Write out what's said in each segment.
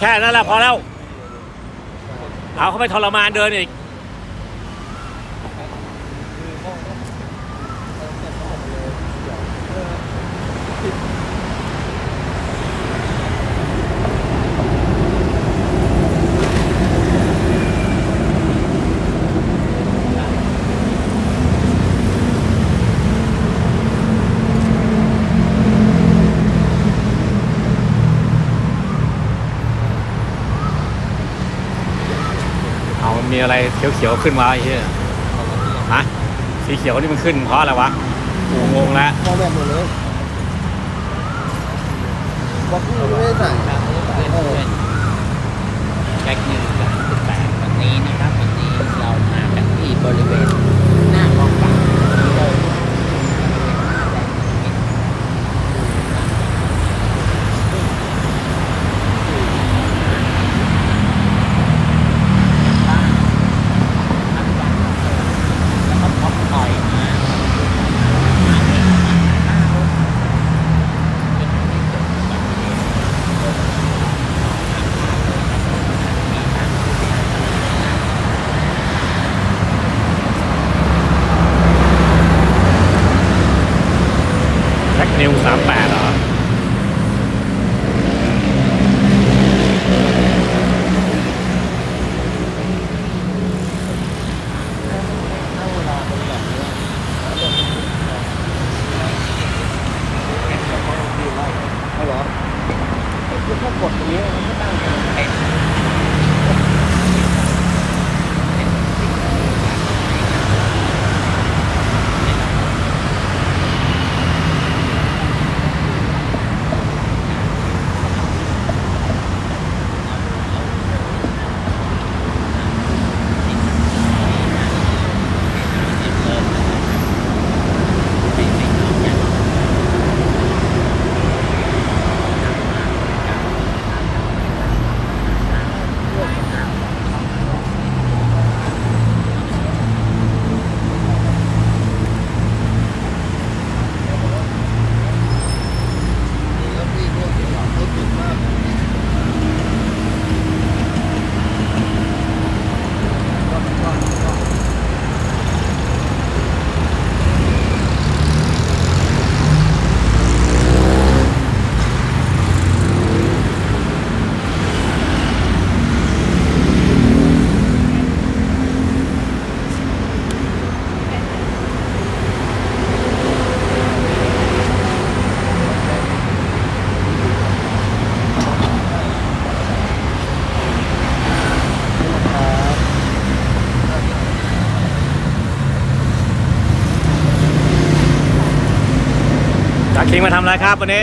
แค่นั้นแหละพอแล้ว เอาเขาไปทรมานเดินอีกีอะไรเขียวๆขึ้นมาไอ้เหี้ยฮะสีเขียวนี่มันขึ้นเพราะอะไรวะกูงงแล้วมองแบบหมดเลยบล็อกไม่ได้ใส่เออแจ็คหนึ่งแปดวันนี้นะครับวันนี้เรามากันที่บริเวณ งมาทำอะไรครับวันนี้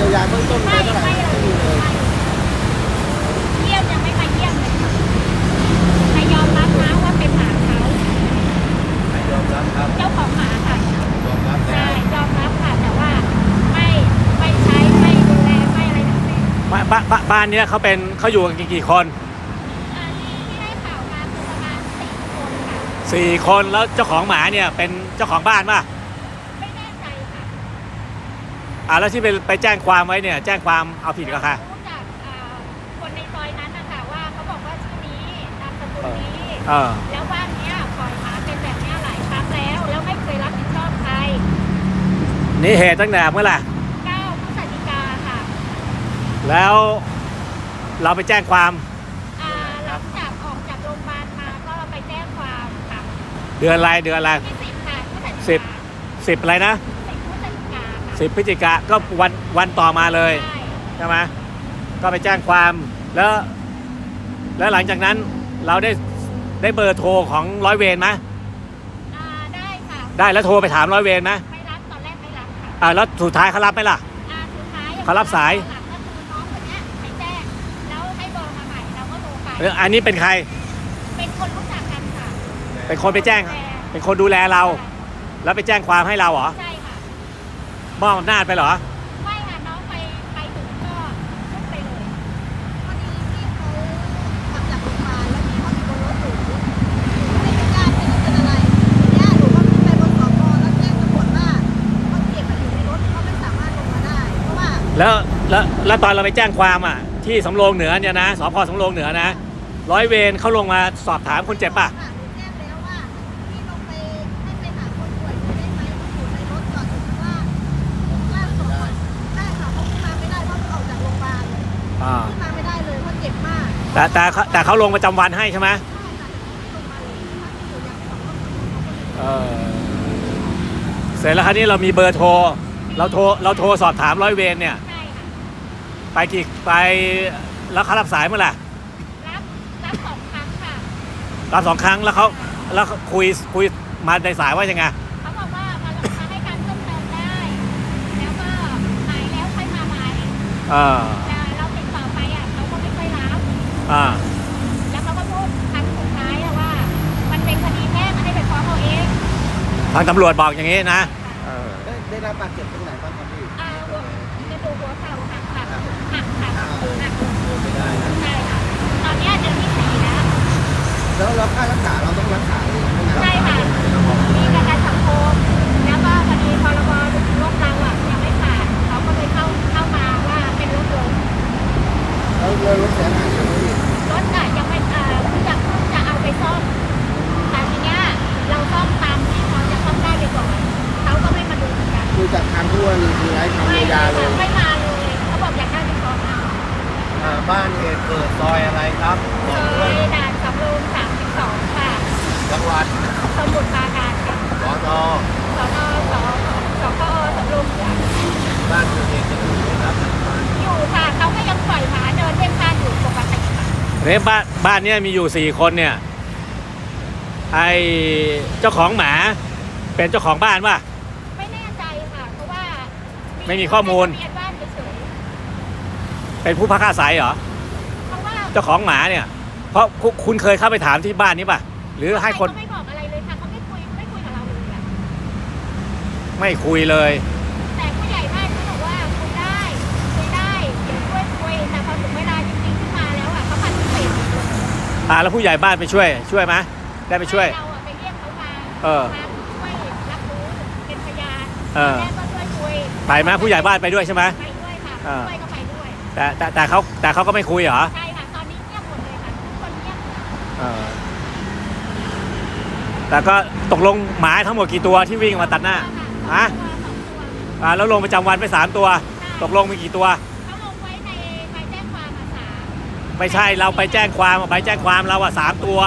ยียวยาเบื้องต้นไม่เท่าไหร่ไม่เลไม่มีเลยยเยี่ยมยังไม่มาเยี่ยมเลยค่ะแต่ยอมรับนะว่าเป็นหมาเขายอมรับครับ เจ้าของหมาค่ะยอมรับใช่ยอมรับค่ะแต่ว่าไม่ไม่ใช้ไม่ดูแลไม่อะไรทั้งสิ้นบ้านบ้านบ้านบ้านเนี้ยเขาเป็นเขาอยู่กันกี่คนอ่าที่ที่ได้ข่าวมาคือประมาณสี่คนค่ะสี่คนแล้วเจ้าของหมาเนี่ยเป็นเจ้าของบ้านป่ะไม่แน่ใจค่ะ อ่าแล้วที่ไปไปแจ้งความไว้เนี่ย แจ้งความเอาผิดกับใคร รู้จักอ่าคนในซอยนั้นนะคะว่าเขาบอกว่าชื่อนี้นามสกุลนี้ เออ แล้วบ้านเนี้ยปล่อยหมาเป็นแบบเนี้ยหลายครั้งแล้ว แล้วไม่เคยรับผิดชอบใครนี่เหตุตั้งแต่เมื่อไหร่9พฤศจิกาค่ะแล้วเราไปแจ้งความอ่าหลังจากออกจากโรงพยาบาลมาก็ไปแจ้งความค่ะเดือนอะไรเดือนอะไร ที่สิบค่ะพฤศจิกาสิบสิบอะไรนะ สิบพฤศจิกาก็วันวันต่อมาเลยใช่ใช่ไหมก็ไปแจ้งความแล้ว แล้วหลังจากนั้นเราได้ได้เบอร์โทรของร้อยเวรไหมอ่าได้ค่ะได้แล้วโทรไปถามร้อยเวรไหมไม่รับตอนแรกไม่รับค่ะอ่าแล้วสุดท้ายเขารับไหมล่ะ อ่าสุดท้ายเขารับสาย ก็คือน้องคนเนี้ยไปแจ้งแล้วให้เบอร์มาใหม่เราก็โทรไปเรื่องอันนี้เป็นใครเป็นคนรู้จักกันค่ะเป็นคนไปแจ้งเป็นคนดูแลเรา แล้วไปแจ้งความให้เราเหรอ ใช่ค่ะ มอบอำนาจไปเหรอ ไม่ค่ะน้องไปไปถึงก็ขึ้นไปเลยพอดีที่เขากลับจากโรงพยาบาลแล้วที่เขาอยู่บนรถหนูไม่ได้กล้าที่จะเป็นอะไรทีเนี้ยหนูก็ขึ้นไปบนสพแล้วแจ้งตำรวจว่าเขาเจ็บอยู่ในรถเขาไม่สามารถลงมาได้ เพราะว่าแล้วแล้วแล้วตอนเราไปแจ้งความอะ ที่สำโรงเหนือเนี่ยนะสพสำโรงเหนือนะ ร้อยเวรเขาลงมาสอบถามคนเจ็บป่ะ ค่ะ แต่แต่เขาแต่เขาลงประจำวันให้ใช่ไหมใช่ค่ะที่ลงมาเลยค่ะที่อยู่ยังสองคนเออเสร็จแล้วคราวนี้เรามีเบอร์โทร เราโทรเราโทรสอบถามร้อยเวรเนี่ย ใช่ค่ะไปกี่ไปแล้วเขารับสายเมื่อไหร่รับรับสองครั้งค่ะรับสองครั้งแล้วเขาแล้วเขาคุยคุยมาในสายว่ายังไงเขาบอกว่ามามาให้การเพิ่มเติมได้ แล้วก็หายแล้วค่อยมาใหม่ เออ อ่า แล้วเขาก็พูดครั้งสุดท้ายอะว่า มันเป็นคดีแพ่งให้ไปฟ้องเอาเองทางตำรวจบอกอย่างนี้นะ เออ ได้ได้รับบาดเจ็บตรงไหนบ้างครับพี่อ่ากระดูกหัวเข่าหักหักหักหักหักหักไม่ได้นะใช่ค่ะตอนเนี้ยเดือนที่สี่แล้ว แล้วแล้วค่ารักษาเราต้องรักษาเองไหมรับใช่ค่ะ มีประกันสังคมแล้วก็คดีพรบโรคเราอะยังไม่ผ่านเขาก็เลยเข้าเข้ามาว่าเป็นรถล้มแล้วแล้วรถเสียหายเยอะ ซ่อมแต่ทีเนี้ยเราซ่อมตามที่พอจะซ่อมได้ไปก่อนเขาก็ไม่มาดูเหมือนกันคือจากทางผู้กรณีคือไร้ความไม่เยียวยาเลยไม่มาเลยเขาบอกอยากได้ไปฟ้องเอาอ่าบ้านเหตุเกิดซอยอะไรครับบซอกอด้วยยด่านสำโรงสามสิบสองค่ะจังหวัดสมุทรปราการค่ะสอนอสอนอสอสพอสำโรงเหนือบ้านเกิดเหตุจะอยู่ไหมครับอยู่ค่ะเขาก็ยังปล่อยหมาเดินเล่นบ้านอยู่ปกติค่ะเรบ้านบ้านเนี้ยมีอยู่สี่คนเนี่ย ไอเจ้าของหมาเป็นเจ้าของบ้านป่ะ ไม่แน่ใจค่ะเพราะว่าไม่มีข้อมูล ทะเบียนบ้านเฉยเป็นผู้พักอาศัยเหรอ ๆเพราะว่าเจ้าของหมาเนี่ย เพราะคุคุณเคยเข้าไปถามที่บ้านนี้ป่ะ หรือให้คนเขาไม่บอกอะไรเลยค่ะเขาไม่คุยไม่คุยกับเราเลยอะไม่คุยเลย แต่ผู้ใหญ่บ้านเขาบอกว่าคุยได้คุยได้เดี๋ยวช่วยคุยแต่พอถึงเวลาจริงๆขึ้นมาแล้วอะเขาปฏิเสธอ่าแล้วผู้ใหญ่บ้านไปช่วย ช่วยไหม ได้ไปช่วย เราอะไปเรียกเขามาเออ มาช่วยรับรู้เป็นพยานเออ แม่ก็ช่วยคุยไปไหมผู้ใหญ่บ้านไปด้วยใช่ไหม ไปด้วยค่ะเออ ช่วยก็ไปด้วย แต่แต่แต่เขาแต่เขาก็ไม่คุยเหรอใช่ค่ะ ตอนนี้เงียบหมดเลยค่ะทุกคนเงียบหมดเออแต่ก็ตกลงหมาทั้งหมดกี่ตัวที่วิ่งมาตัดหน้า ฮะฮะอ่าแล้วลงประจำวันไปสามตัว ตกลงมีกี่ตัว เขาลงไว้ในใบแจ้งความอะสามไม่ใช่เราไปแจ้งความไปแจ้งความเราอะสามตัว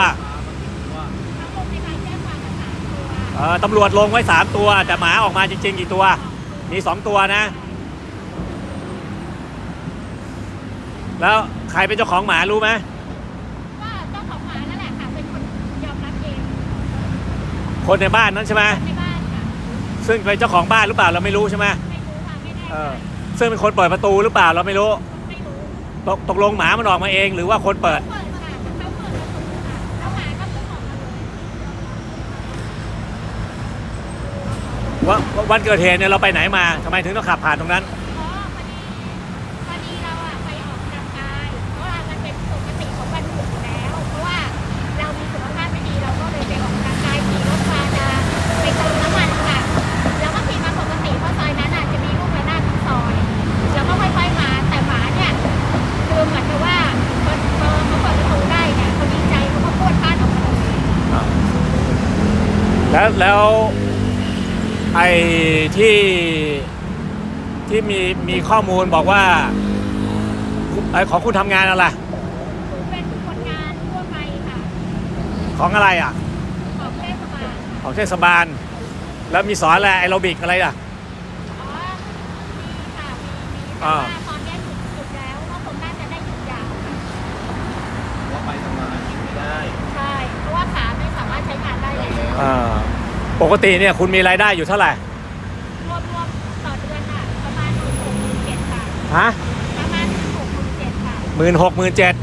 เขาลงในใบแจ้งความมาสามตัว เออตำรวจลงไว้สามตัว แต่หมาออกมาจริง ๆ กี่ตัว มีสองตัวนะ แล้วใครเป็นเจ้าของหมารู้ไหมว่าเจ้าของหมานั่นแหละค่ะ เป็นคนยอมรับเองคนในบ้านนั้นใช่ไหมในบ้านค่ะซึ่งเป็นเจ้าของบ้านหรือเปล่าเราไม่รู้ใช่ไหมไม่รู้ค่ะไม่แน่เอใจอซึ่งเป็นคนเปิดประตูหรือเปล่าเราไม่รู้ไม่รู้ตกตกลงหมามันออกมาเอง หรือว่าคนเปิด เปิดค่ะเขาเปิดประตูค่ะแล้วหมาก็เพิ่งออกมาเลย ว่าวันเกิดเหตุเนี่ยเราไปไหนมาทำไมถึงต้องขับผ่านตรงนั้นอ๋อพอดีพอดีเราอะไปออกกำลังกายเพราะว่ามันเป็นปกติของวันหยุดอยู่แล้วเพราะว่าเรามีสุขภาพไม่ดีเราก็เลยไปออกกำลังกายขี่รถมาจะไปเติมน้ำมันค่ะแล้ว ได้เนี่ยเขาดีใจเขาก็พรวดพลาดออกมาเลยแล้วแล้วไอ้ที่ที่มีมีข้อมูลบอกว่าไอ้ของคุณทำงานอะไร เป็นคนงานทั่วไปค่ะ ของอะไรอะ ของเทศบาลของเทศบาล แล้วมีสอนอะไรแอโรบิกอะไรอะ อ๋อมีค่ะมีมีแต่อ่า ว่าตอนเนี้ยหยุดหยุดแล้วเพราะผมน่าจะได้หยุดยาวค่ะว่าไปทำมาหากินไม่ได้ ใช่ เพราะว่าขาไม่สามารถใช้งานได้เลย อ่า ปกติเนี่ยคุณมีรายได้อยู่เท่าไหร่ รวมรวมต่อเดือนอะประมาณหมื่นหกหมื่นเจ็ดค่ะฮะประมาณหมื่นหกหมื่นเจ็ดค่ะหมื่นหกหมื่นเจ็ด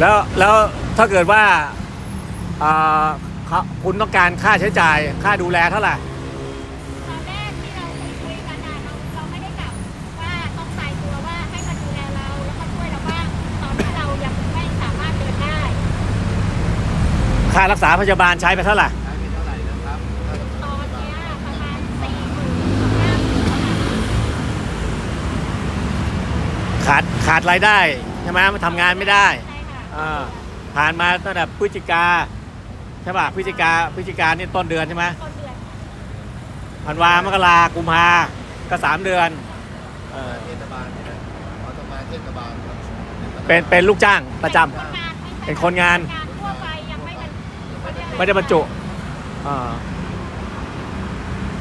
แล้วแล้วถ้าเกิดว่าอ่าเขาคุณต้องการค่าใช้จ่ายค่าดูแลเท่าไหร่ ตอนแรกที่เราคุยคุยกันอะเราเราไม่ได้กลับว่าต้องใส่ตัวว่าให้มาดูแลเราแล้วก็ช่วยเราบ้างตอนที่เรายังไม่สามารถเดินได้ ค่ารักษาพยาบาลใช้ไปเท่าไหร่ใช้ไปเท่าไหร่นะครับตอนเนี้ยประมาณสี่หมื่นห้าหมื่นขาดขาดรายได้ใช่ไหมมันทำงานไม่ได้ใช่ค่ะอ่าผ่านมาตั้งแต่พฤศจิกาใช่ป่ะพฤศจิกาพฤศจิกานี่ต้นเดือนใช่ไหมต้นเดือนธันวามกรากุมภาก็สามเดือนเออเทศบาลเนี่ยนะขอทำงานเทศบาลครับเป็นเป็นลูกจ้างประจำคนงานไม่ใช่เป็นคนงาน ไม่ได้บรรจุอ่า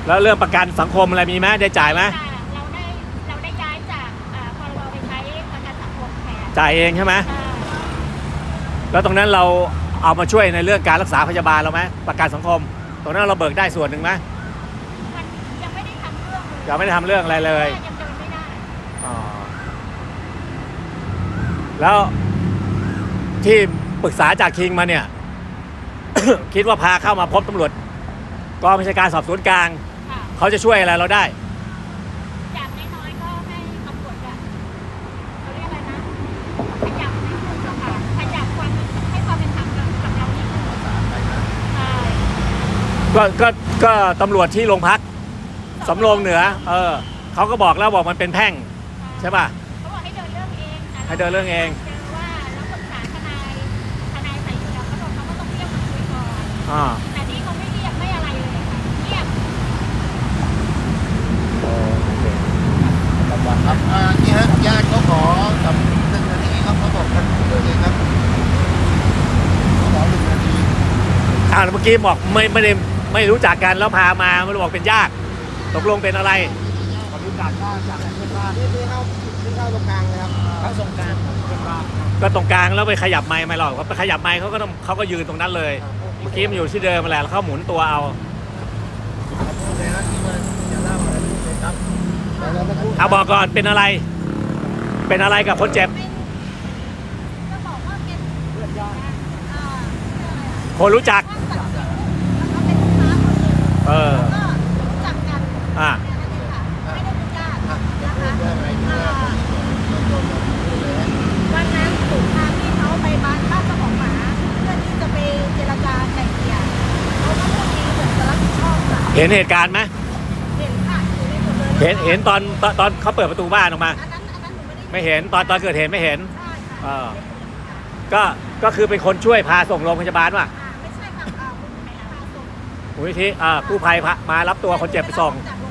แล้วเรื่องประกันสังคมอะไรมีไหมได้จ่ายไหมค่ะเราได้เราได้ย้ายจากอ่าพรบไปใช้ประกันสังคมแทนจ่ายเองใช่ไหมใช่แล้วตรงนั้นเราเอามาช่วยในเรื่องการรักษาพยาบาลเราไหมประกันสังคม ตรงนั้นเราเบิกได้ส่วนหนึ่งไหมมันยังไม่ได้ทำเรื่องเลยยังไม่ได้ทำเรื่องอะไรเลย ยังเดินไม่ได้อ๋อแล้วที่ปรึกษาจากคิงมาเนี่ย คิดว่าพาเข้ามาพบตำรวจกองบัญชาการสอบสวนกลาง ค่ะเขาจะช่วยอะไรเราได้อย่างน้อยๆก็ให้ตำรวจอะเขาเรียกอะไรนะ ขยับนิดนึงอะค่ะขยับความให้ความเป็นธรรมกับกับเรานิดนึงใช่ก็ก็ก็ตำรวจที่โรงพักสำโรงเหนือ เออเขาก็บอกแล้วบอกมันเป็นแพ่ง ใช่ป่ะ เขาบอกให้เดินเรื่องเองแต่ให้เดินเรื่องเองเจ อนอ่าแต่นี่เขาไม่เรียกไม่อะไรเลยค่ะเงียบครับอ่านี่ฮะญาติเขาขอกับหนึ่งนาทีครับเขาบอกกันเลยครับเขาขอหนึ่งนาทีอ้าวแล้วเมื่อกี้บอกไม่ไม่ได้ไม่รู้จักกันแล้วพามาไม่รู้บอกเป็นญาติตกลงเป็นอะไรขอรู้จักว่าจากไหนเพื่อนบ้านนี่นี่เข้านี่เข้าตรงกลางเลยครับเข้าสงกรารเพื่อนบ้านก็ตรงกลางแล้วไปขยับไม้ไม่หรอกไปขยับไม้เขาก็ต้องเขาก็ยืนตรงนั้นเลย เมื่อกี้มันอยู่ที่เดิมมาแหละแล้วเขาหมุนตัวเอา เอาบอกก่อนเป็นอะไร เป็นอะไรกับคนเจ็บ จะบอกว่าเป็นเพื่อนญาติอ่าเรื่องอะไรอะคนรู้จัก แล้วก็เป็นลูกค้าคนหนึ่งเออ ก็ เห็นเหตุการณ์ไหมเห็นค่ะอยู่ในหมดเลยเห็นเห็นตอนตอนตอนเขาเปิดประตูบ้านออกมา อันนั้นอันนั้นหนูไม่ได้ไม่เห็นตอนตอนเกิดเหตุไม่เห็น ใช่ค่ะเออ ก็ก็คือเป็นคนช่วยพาส่งโรงพยาบาลว่ะอ่าไม่ใช่ค่ะอ่าคุณไปหาส่งมูลนิธิอ่ากู้ภัยพามารับตัวคนเจ็บไปส่ง จากโร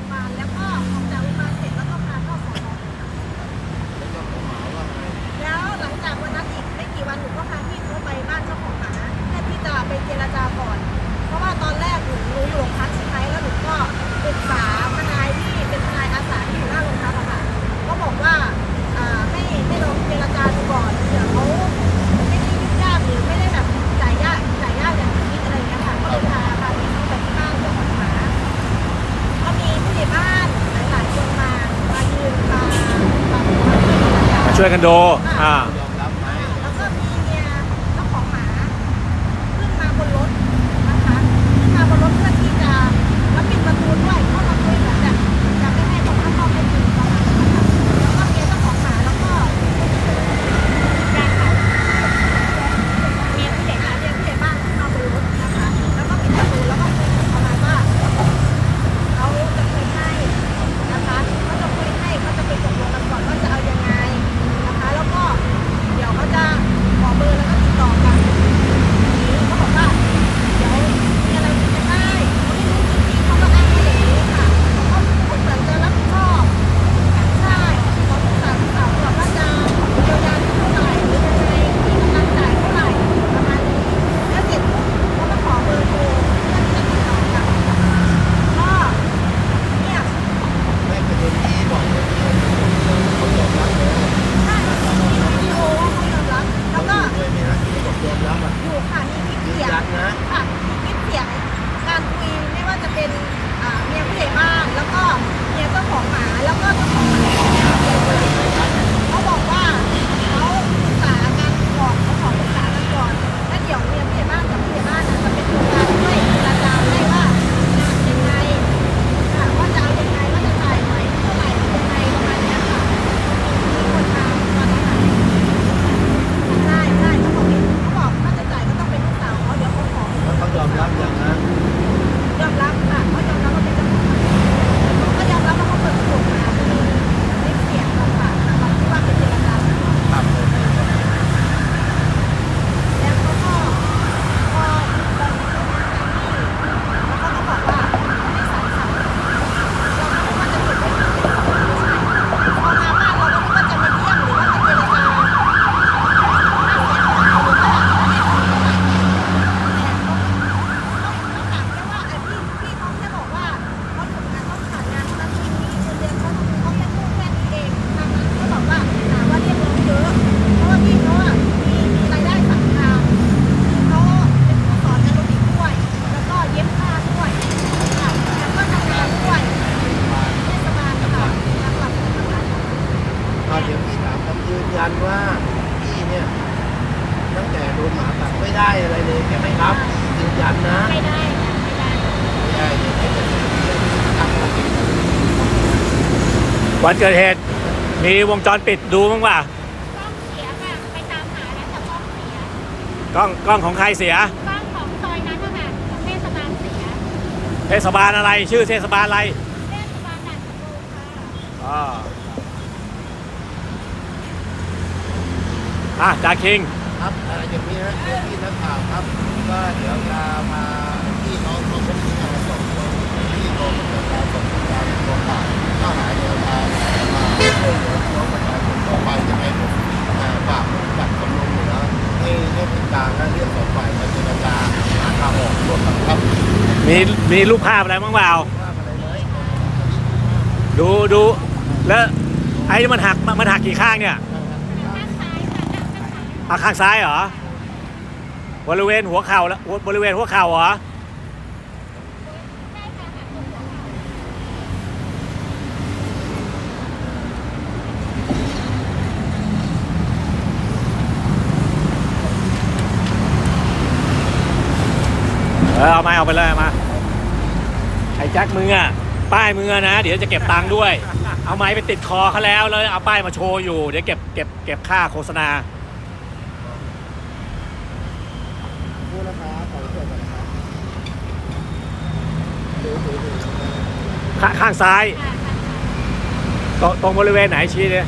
ช่วยกันดูอ่า วันเกิดเหตุมีวงจรปิดดูบ้างป่ะกล้องเสียค่ะไปตามหาแล้วแต่กล้องเสียกล้องกล้องของใครเสียกล้องของซอยนั้นนะคะเทศบาลเสียเทศบาลอะไร ชื่อเทศบาลอะไรเทศบาลด่านสำโรค่ะอ๋ออะจ่าคิง ครับอ่ออย่างนี้นะเรื่องที่นักข่าวครับ ก็เดี๋ยวจะมา ต่อไปจะให้ฝากจัดสำรวจแล้วให้ให้ติดตามและเรียกต่อไปมาเจรจาหาทางออกร่วมกันครับมีมีรูปภาพอะไรบ้างเปล่าดูดูแล้วไอ้มันหักมันหักกี่ข้างเนี่ยหักข้างซ้ายเหรอ บริเวณหัวเข่าแล้วบริเวณหัวเข่าเหรอ เออเอาม้เอาไปเลยมาไอ้แจ็คมึงอะป้ายมือนะ เดี๋ยวจะเก็บตังค์ด้วย เอาไม้ไปติดคอเขาแล้วแล้วเอาป้ายมาโชว์อยู่ เดี๋ยวเก็บเก็บเก็บค่าโฆษณาพูดนะคะขอเกิดก่อครับข้างซ้าย ตรงบริเวณไหนชี้เลย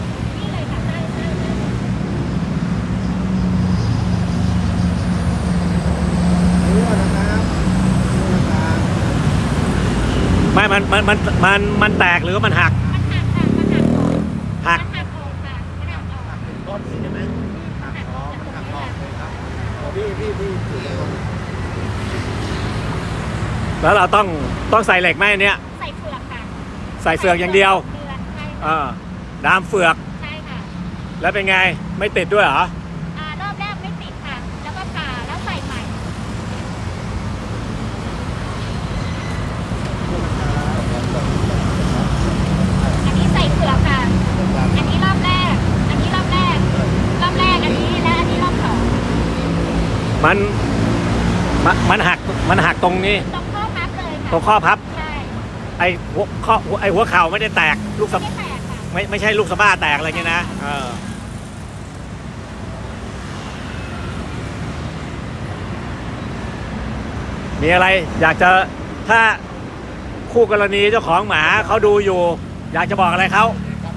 ไม่มันมันมันมันมันแตกหรือว่ามันหักหักแล้วเราต้องต้องใส่เหล็กไหมอันเนี้ยใส่เฟือกค่ะใส่เฟือกอย่างเดียวเฟือกใช่ค่ะาดามเฟือกใช่ค่ะ แล้วเป็นไงไม่ติดด้วยเหรอ มันมันมันหักมันหักตรงนี้ ตรงข้อพับเลยค่ะตรงข้อพับ ใช่ไอ้หัวข้อไอ้หัวเข่าไม่ได้แตกลูกสะไม่ได้แตกค่ะไม่ไม่ใช่ลูกสะบ้าแตกอะไรเงี้ยนะเออมีอะไรอยากจะถ้าคู่กรณีเจ้าของหมาเขาดูอยู่ อยากจะบอกอะไรเขา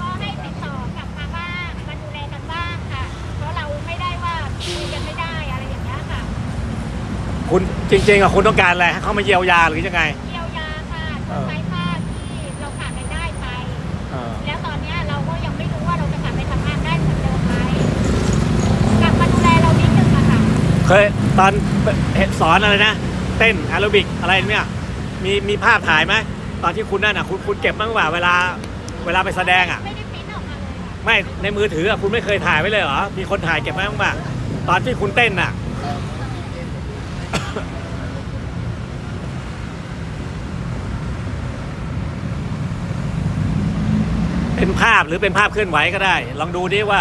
ก็ให้ติดต่อกลับมาบ้างมาดูแลกันบ้างค่ะ เพราะเราไม่ได้ว่าคุยกันไม่ได้อะไรอย่างเงี้ยค่ะ คุณจริงๆอะคุณต้องการอะไรให้เขามาเยียวยาหรือยังไง เยียวยาค่ะชดใช้ค่าที่เราขาดรายได้ไป เออ แล้วตอนเนี้ยเราก็ยังไม่รู้ว่าเราจะกลับไปทำงานได้เหมือนเดิมไหมกลับมาดูแลเรานิดนึงอะค่ะ เคยตอนเห็นสอนอะไรนะ เต้นแอโรบิกอะไรเนี่ยมีมีภาพถ่ายไหมตอนที่คุณนั่นอะคุณคุณเก็บบ้างว่าเวลาเวลาไปแสดงอะ ไม่ได้ปริ้นออกมาเลยค่ะไม่ในมือถืออะคุณไม่เคยถ่ายไว้เลยเหรอมีคนถ่ายเก็บไว้บ้างป่ะตอนที่คุณเต้นอะ เป็นภาพหรือเป็นภาพเคลื่อนไหวก็ได้ ลองดูดิว่า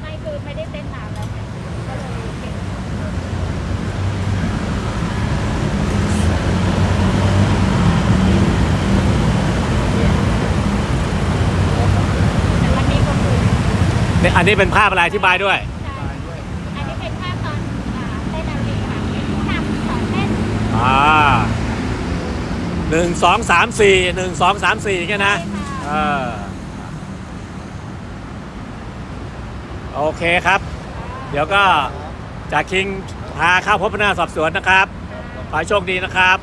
ไม่คือไม่ได้เต้นนานแล้วค่ะก็เลยเก็บแต่วันนี้ก็คือเนี่ยอันนี้เป็นภาพอะไรอธิบายด้วย ใช่อันนี้เป็นภาพตอนอ่าเต้นอาราบิกค่ะเป็นผู้นำสอนเต้น อ่า หนึ่งสองสามสี่หนึ่งสองสามสี่แค่นะใช่ค่ะเออโอเคครับ เดี๋ยวก็จากคิงพาเข้าพบพนักงานสอบสวนนะครับขอให้โชคดีนะครับ